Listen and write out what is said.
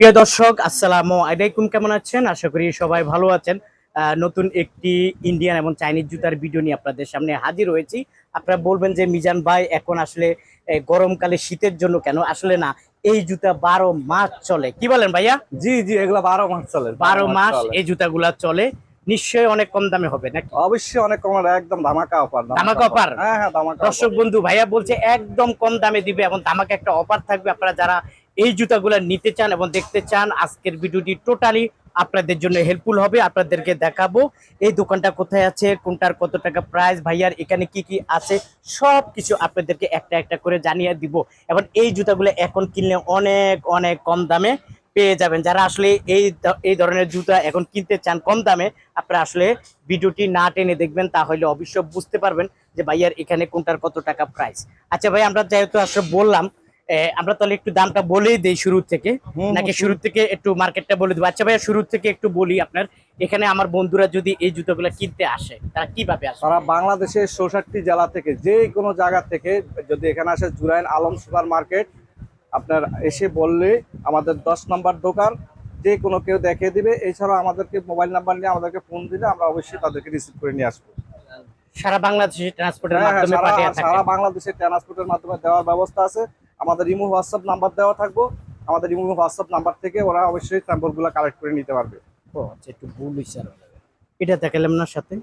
প্রিয় দর্শক আসসালামু আলাইকুম। কেমন আছেন? আশা করি সবাই ভালো আছেন। নতুন একটি ইন্ডিয়ান এবং চাইনিজ জুতার ভিডিও নিয়ে আপনাদের সামনে হাজির হয়েছি। আপনারা বলবেন যে মিজান ভাই এখন আসলে গরমকালে শীতের জন্য কেন? আসলে না এই জুতা বারো মাস চলে। কি বলেন ভাইয়া? জি জি এগুলা বারো মাস চলে। বারো মাস এই জুতাগুলা চলে। নিশ্চয়ই অনেক কম দামে হবে নাকি? অবশ্যই অনেক কম একদম ধামাকা অফার ধামাকা offer? হ্যাঁ হ্যাঁ ধামাকা দর্শক বন্ধু ভাইয়া বলছে একদম কম দামে দিবে এবং আমাকে একটা অফার থাকবে। আপনারা যারা এই জুতাগুলো নিতে চান এবং দেখতে চান, আজকের ভিডিওটি টোটালি আপনাদের জন্য হেল্পফুল হবে। আপনাদেরকে দেখাবো, এই দোকানটা কোথায় আছে, কোনটার কত টাকা প্রাইস ভাইয়ার এখানে কি কি আছে সব কিছু আপনাদেরকে একটা একটা করে জানিয়ে দিব। এবং এই জুতাগুলো এখন কিনলে অনেক অনেক কম দামে পেয়ে যাবেন। যারা আসলে এই এই ধরনের জুতা এখন কিনতে চান কম দামে, আপনারা আসলে ভিডিওটি না টেনে দেখবেন, তাহলে অবশ্য বুঝতে পারবেন যে ভাইয়ার এখানে কোনটার কত টাকা প্রাইস আচ্ছা ভাই, আমরা যেহেতু আসলে বললাম আমরা তাহলে একটু দামটা বলেই দেই শুরু থেকে। নাকি শুরু থেকে একটু মার্কেটটা বলে দেবো। আচ্ছা ভাইয়া শুরু থেকে একটু বলি আপনার। এখানে আমার বন্ধুরা যদি এই জুতোগুলো কিনতে আসে তারা কীভাবে আসে? সারা বাংলাদেশের চৌষট্টি জেলা থেকে যে কোনো জায়গা থেকে যদি এখানে আসে জুরাইন আলম সুপার মার্কেট আপনার এসে বললে আমাদের দশ নম্বর দোকান যে কোনো কেউ দেখিয়ে দিবে। এছাড়া আমাদেরকে মোবাইল নাম্বার নিয়ে আমাদেরকে ফোন দিলে আমরা অবশ্যই তাদেরকে রিসিভ করে নিয়ে আসব। সারা বাংলাদেশে ট্রান্সপোর্টের হ্যাঁ, হ্যাঁ, মাধ্যমে সারা বাংলাদেশে ট্রান্সপোর্টের মাধ্যমে দেওয়ার ব্যবস্থা আছে। আমাদের ইমো হোয়াটসঅ্যাপ নাম্বার দেওয়া থাকব। আমাদের ইমো হোয়াটসঅ্যাপ নাম্বার থেকে ওরা অবশ্যই স্যাম্পলগুলো কালেক্ট করে নিতে পারবে। ও আচ্ছা একটু ভুল বিচার এটা দেখালাম না সাথে।